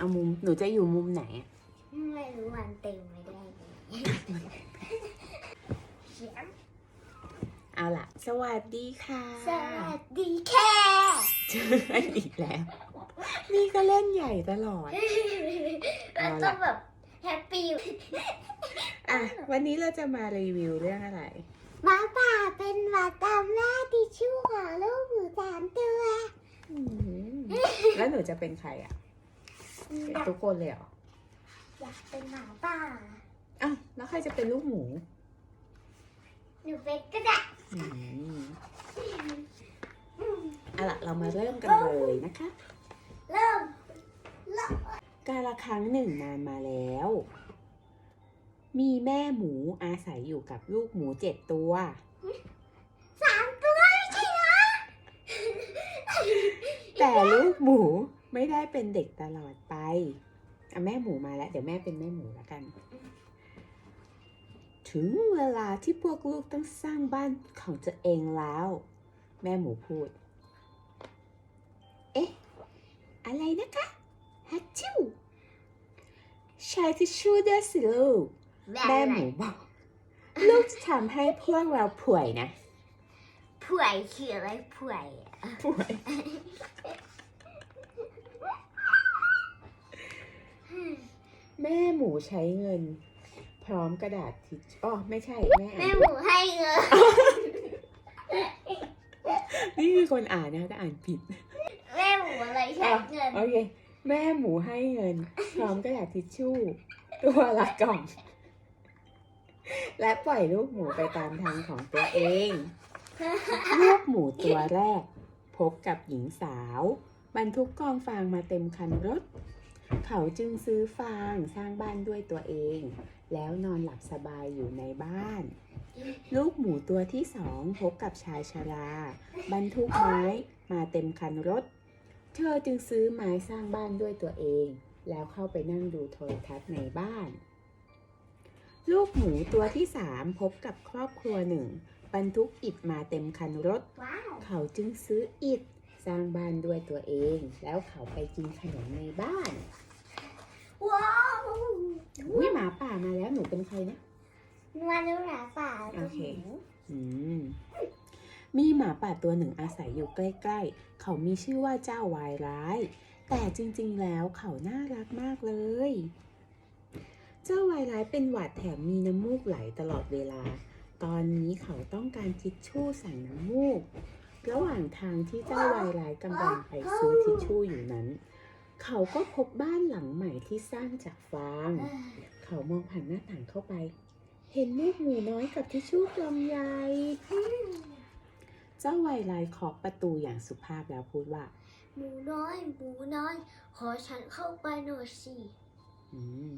เอามุม หนูจะอยู่มุมไหนอะไม่รู้มันเต็มไม่ได้เลยเขียนเอาล่ะ สวัสดีค่ะสวัสดีแค่เจอกันอีกแล้ว นี่ก็เล่นใหญ่ตลอดเราต้องแบบแฮปปี้อะ วันนี้เราจะมารีวิวเรื่องอะไร หมาป่าเป็นหมาตามล่าทิชชู่ของลูกหมูสามตัวอืมแล้วหนูจะเป็นใครอะ เป็นทุกคนเลยเหรออยากเป็นหมาป่าอ้าวแล้วใครจะเป็นลูกหมูหนูเป็นก็ได้อืมเอาล่ะเรามาเริ่มกันเลยนะคะ เริ่มเริ่มกาละครั้งหนึ่งนานมาแล้ว มีแม่หมูอาศัยอยู่กับลูกหมูเจ็ดตัว สามตัวไม่ใช่เหรอแต่ลูกหมู ไม่ได้เป็นเด็กตลอดไปอะแม่หมูมาแล้ว เดี๋ยวแม่เป็นแม่หมูแล้วกัน ถึงเวลาที่พวกลูกต้องสร้างบ้านของตัวเองแล้ว แม่หมูพูด เอ๊ะ อะไรนะคะฮัตชิวใช้ทิชชู่ด้วยสิลูก แม่หมูบอก ลูกจะทำให้พวกเราป่วยนะผ่วยคืออะไรผ่วยอะป่วย แม่ หมูใช้เงิน พร้อมกระดาษทิชอ๋อไม่ใช่แม่อ่าแม่นหมูให้เงินนี่คือคนอ่านนะแต่อ่านผิดแม่หมูอะไรใช้เงินโอเคแม่หมูให้เงิน พร้อมกระดาษทิชชู่ ตัวละกล่อง และปล่อยลูกหมูไปตามทางของตัวเอง ลูกหมูตัวแรก พบกับหญิงสาว บรรทุกกองฟางมาเต็มคันรถ เขาจึงซื้อฟางสร้างบ้านด้วยตัวเอง แล้วนอนหลับสบายอยู่ในบ้าน ลูกหมูตัวที่สองพบกับชายชรา บรรทุกไม้มาเต็มคันรถ เธอจึงซื้อไม้สร้างบ้านด้วยตัวเอง แล้วเข้าไปนั่งดูโทรทัศน์ในบ้าน ลูกหมูตัวที่สามพบกับครอบครัวหนึ่ง บรรทุกอิฐมาเต็มคันรถว้าวเขาจึงซื้ออิฐ สร้างบ้านด้วยตัวเอง แล้วเขาไปกินขนมในบ้านว้าวอุ้ยหมาป่ามาแล้วหนูเป็นใครนะมาดูหมาป่าโอเคอืมมีหมาป่าตัวหนึ่งอาศัยอยู่ใกล้ ๆ เขามีชื่อว่าเจ้าวายร้าย แต่จริงๆ แล้วเขาน่ารักมากเลย เจ้าวายร้ายเป็นหวัดแถมมีน้ำมูกไหลตลอดเวลา ตอนนี้เขาต้องการทิชชู่ใส่น้ำมูก ระหว่างทางที่เจ้าวายร้ายกำลังไปซื้อทิชชู่อยู่นั้น เขาก็พบบ้านหลังใหม่ที่สร้างจากฟาง เขามองผ่านหน้าต่างเข้าไป เห็นลูกหมูน้อยกับทิชชู่กล่องใหญ่เจ้าไวไลเคาะประตูอย่างสุภาพแล้วพูดว่า หมูน้อย หมูน้อย ขอฉันเข้าไปหน่อยสิอืม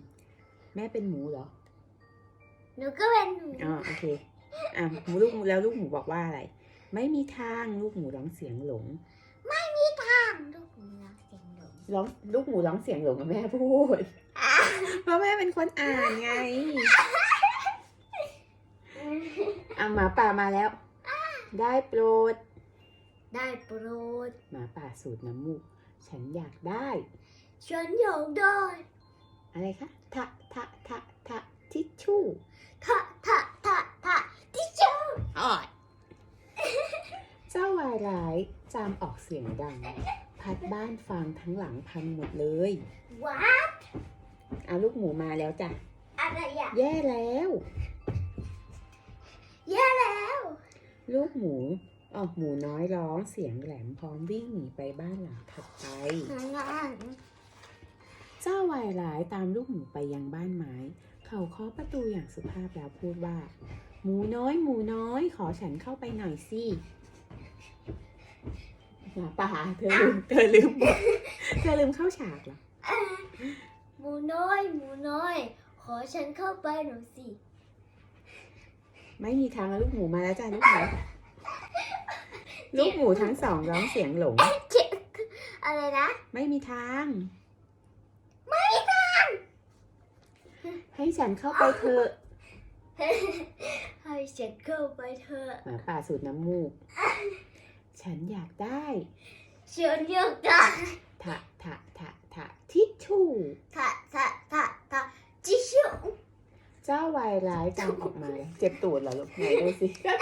แม่เป็นหมูเหรอ หนูก็เป็นหมูอ๋อโอเค อะหมูลูกแล้วลูกหมูบอกว่าอะไร ไม่มีทางลูกหมูร้องเสียงหลงมีทางลูกหมูรักเสียงหนูร้องลูกหมูร้องเสียงหลงกับแม่พูด เพราะแม่เป็นคนอ่านไงอะหมาป่ามาแล้ว ได้โปรด ได้โปรด หมาป่าสูดน้ำมูก ฉันอยากได้ ฉันอยากได้ อะไรคะ ทะ ทะ ทะ ทะ งดังพัดบ้านฟางทั้งหลังพังหมดเลยว้าเอาลูกหมูมาแล้วจ้ะ อะไรอะ แย่แล้ว แย่แล้ว ลูกหมูออกหมูน้อยร้องเสียงแหลมพร้อมวิ่งหนีไปบ้านหลังถัดไปงานเจ้าวายร้ายตามลูกหมูไปยังบ้านไม้ เขาเคาะประตูอย่างสุภาพแล้วพูดว่า หมูน้อย หมูน้อย ขอฉันเข้าไปหน่อยสิหมา ป่าเธอลืมเธอลืมบอกเธอลืมเข้าฉากเหรอหมูน้อยหมูน้อย ขอฉันเข้าไปหน่อยสิ ไม่มีทางแล้วลูกหมูมาแล้วจ้าลูกหมูลูกหมูทั้งสองร้องเสียงหลงเจ๊อะไรนะ ไม่มีทาง ไม่ทาง ให้ฉันเข้าไปเถอะ ให้ฉันเข้าไปเถอะหมาป่าสูดน้ำมูก ฉันอยากได้ฉันอยากได้ทะทะทะทถะทิชชู่ถะถะถะถะจิชู่เจ้าวายร้ายจำออกมาเลยเจ็บตูดเหรอลูกไหนดูสิก็เ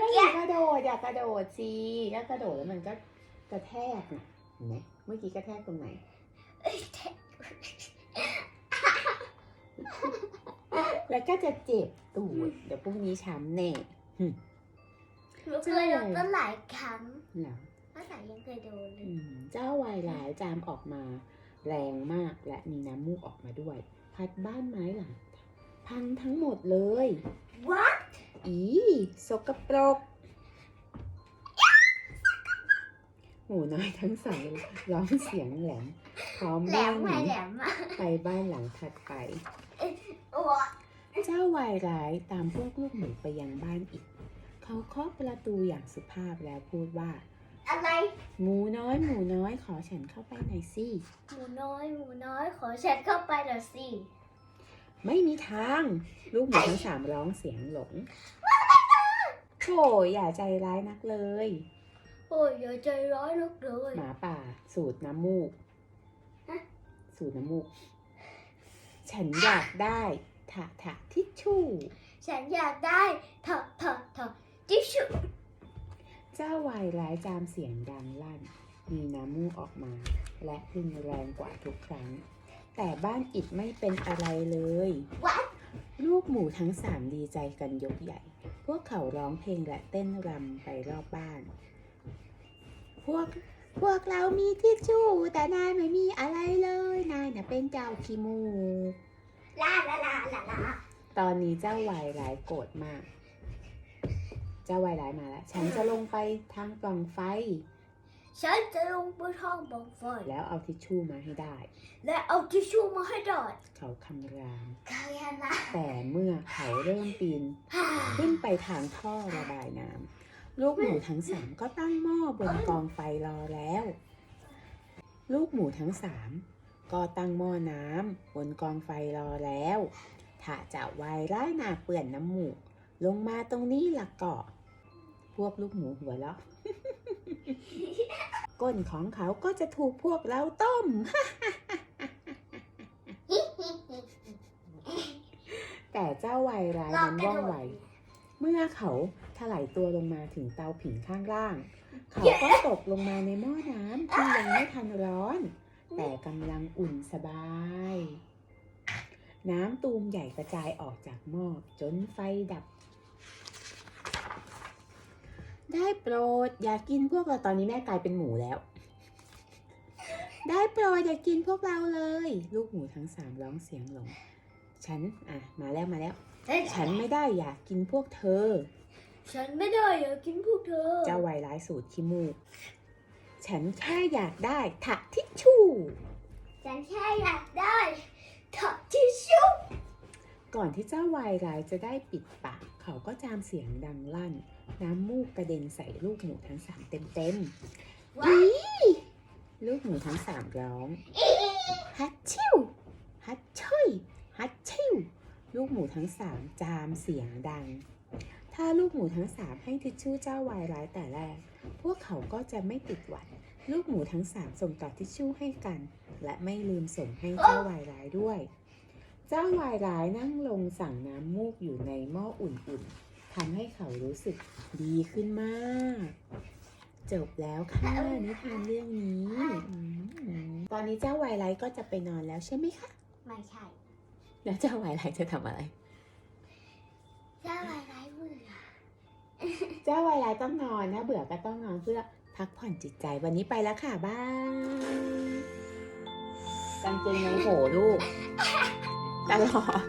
มื่ออกี้ยากกระโดดอยากกระโดดสิแล้วกระโดดแล้วมันก็กระแทกน่ะเห็นไหมเมื่อกี้กระแทกตรงไหนแล้วก็จะเจ็บตูด เดี๋ยวพรุ่งนี้ช้ำแน่ หนูเคยโดนตั้งหลายครั้งเหรอภาษายังเคยโดนเลอืยมเจ้าวายร้ายจามออกมา แรงมากและมีน้ำมูกออกมาด้วย พัดบ้านไม้หลังพังทั้งหมดเลย ว้าอีสกปรกหมูน้อยทั้งสองร้องเสียงแหลมพร้อมแหลวิ่มงหมานีแหลมมาไปบ้านหลังถัดไปโอ้เจ้าวายร้ายตามพวกลูกหมูไปยังบ้านอีก เขาเคาะประตูอย่างสุภาพแล้วพูดว่า อะไรหมูน้อย หมูน้อยขอฉันเข้าไปหน่อยสิ หมูน้อยหมูน้อยขอแชทเข้าไปหน่อยสิไม่มีทาง ลูกหมูทั้งสามร้องเสียงหลงโธ่อย่าใจร้ายนักเลย โอ้ยอย่าใจร้อยนักเลยหมาป่า สูดน้ำมูกฮะสูดน้ำมูก ฉันอยากได้ถะถะทิชชู่ ฉันอยากได้ถอดถอดถอด จิชู่เจ้าวายร้ายจามเสียงดังลั่น มีน้ำมูกออกมา และรุนแรงกว่าทุกครั้ง แต่บ้านอิดไม่เป็นอะไรเลยวัดลูกหมูทั้งสามดีใจกันยกใหญ่ พวกเขาร้องเพลงและเต้นรำไปรอบบ้าน พวกพวกเรามีทิชชู่แต่นายไม่มีอะไรเลย นายน่ะเป็นเจ้าขี้มูกลาลาลาลาลาตอนนี้เจ้าวายร้ายโกรธมาก เจ้าวายร้ายมาแล้ว ฉันจะลงไปทางปล่องไฟ ฉันจะลงไปท้องบังไฟแล้วเอาทิชชู่มาให้ได้ และเอาทิชชู่มาให้ดอดเขาคำรามใครอะนะแต่เมื่อเขาเริ่มปีนฮ่าขึ้นไปทางท่อระบายน้ำลูกหมูทั้งสามก็ตั้งหม้อบนกองไฟรอแล้ว ลูกหมูทั้งสามก็ตั้งหม้อน้ำบนกองไฟรอแล้ว ถ้าจะวายร้ายหนาเปื่อนน้ำหมูกลงมาตรงนี้ละก็พ วกลูกหมูหัวเราะก้นของเขาก็จะถูกพวกเราต้ม แต่เจ้าวายร้ายนั้นว่องไว เมื่อเขาถลายตัวลงมาถึงเตาผิงข้างล่าง เขาก็ตกลงมาในหม้อน้ำที่ยังไม่ทันร้อน แต่กำลังอุ่นสบาย น้ำตูมใหญ่กระจายออกจากหม้อจนไฟดับ ได้โปรดอย่ากินพวกเราตอนนี้แม่กลายเป็นหมูแล้ว ได้โปรดอย่ากินพวกเราเลย ลูกหมูทั้งสามร้องเสียงหลง ฉันอะมาแล้วมาแล้ว ฉันไม่ได้อยากกินพวกเธอ ฉันไม่ได้อยากกินพวกเธอ เจ้าวัยร้ายสูตรขี้มูก ฉันแค่อยากได้ถักทิชชู่ ฉันแค่อยากได้ถอดทิชชู่ ก่อนที่เจ้าวัยร้ายจะได้ปิดปาก เขาก็จามเสียงดังลั่น น้ำมูกกระเด็นใส่ลูกหมูทั้งสามเต็มเต็มๆว้าอีลูกหมูทั้งสามร้องฮัตชิวฮัตช่ยฮัตชิวลูกหมูทั้งสามจามเสียงดัง ถ้าลูกหมูทั้งสามให้ทิชชู่เจ้าวายร้ายแต่แรก พวกเขาก็จะไม่ติดหวัด ลูกหมูทั้งสามส่งต่อทิชชู่ให้กัน และไม่ลืมส่งให้เจ้าวายร้ายด้วย เจ้าวายร้ายนั่งลงสั่งน้ำมูกอยู่ในหม้ออุ่นๆ ทำให้เขารู้สึกดีขึ้นมาก จบแล้วค่ะนิทานเรื่องนี้อืมตอนนี้เจ้าวายร้ายก็จะไปนอนแล้วใช่ไหมคะ ไม่ใช่ แล้วเจ้าวายร้ายจะทำอะไร เจ้าอะไรายเบื่อ เจ้าวายร้ายต้องนอนนะเบื่อก็ต้องนอนเพื่อพักผ่อนจิตใจวันนี้ไปแล้วค่ะบายกางเกงในโหลูกตลอด